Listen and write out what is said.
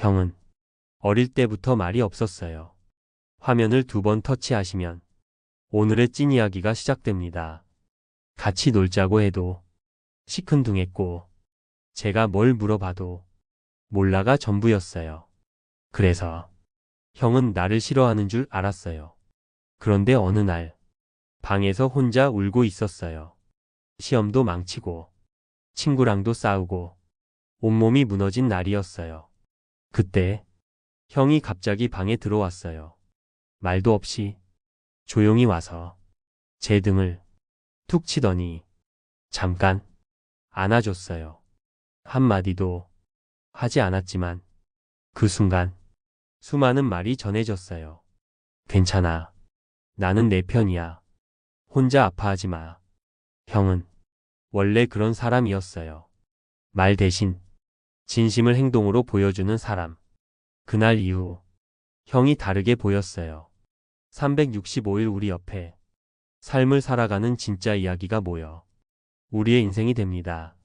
형은 어릴 때부터 말이 없었어요. 화면을 두 번 터치하시면 오늘의 찐 이야기가 시작됩니다. 같이 놀자고 해도 시큰둥했고 제가 뭘 물어봐도 몰라가 전부였어요. 그래서 형은 나를 싫어하는 줄 알았어요. 그런데 어느 날 방에서 혼자 울고 있었어요. 시험도 망치고 친구랑도 싸우고 온몸이 무너진 날이었어요. 그때 형이 갑자기 방에 들어왔어요. 말도 없이 조용히 와서 제 등을 툭 치더니 잠깐 안아줬어요. 한마디도 하지 않았지만 그 순간 수많은 말이 전해졌어요. 괜찮아. 나는 내 편이야. 혼자 아파하지 마. 형은 원래 그런 사람이었어요. 말 대신 진심을 행동으로 보여주는 사람. 그날 이후 형이 다르게 보였어요. 365일 우리 옆에 삶을 살아가는 진짜 이야기가 모여 우리의 인생이 됩니다.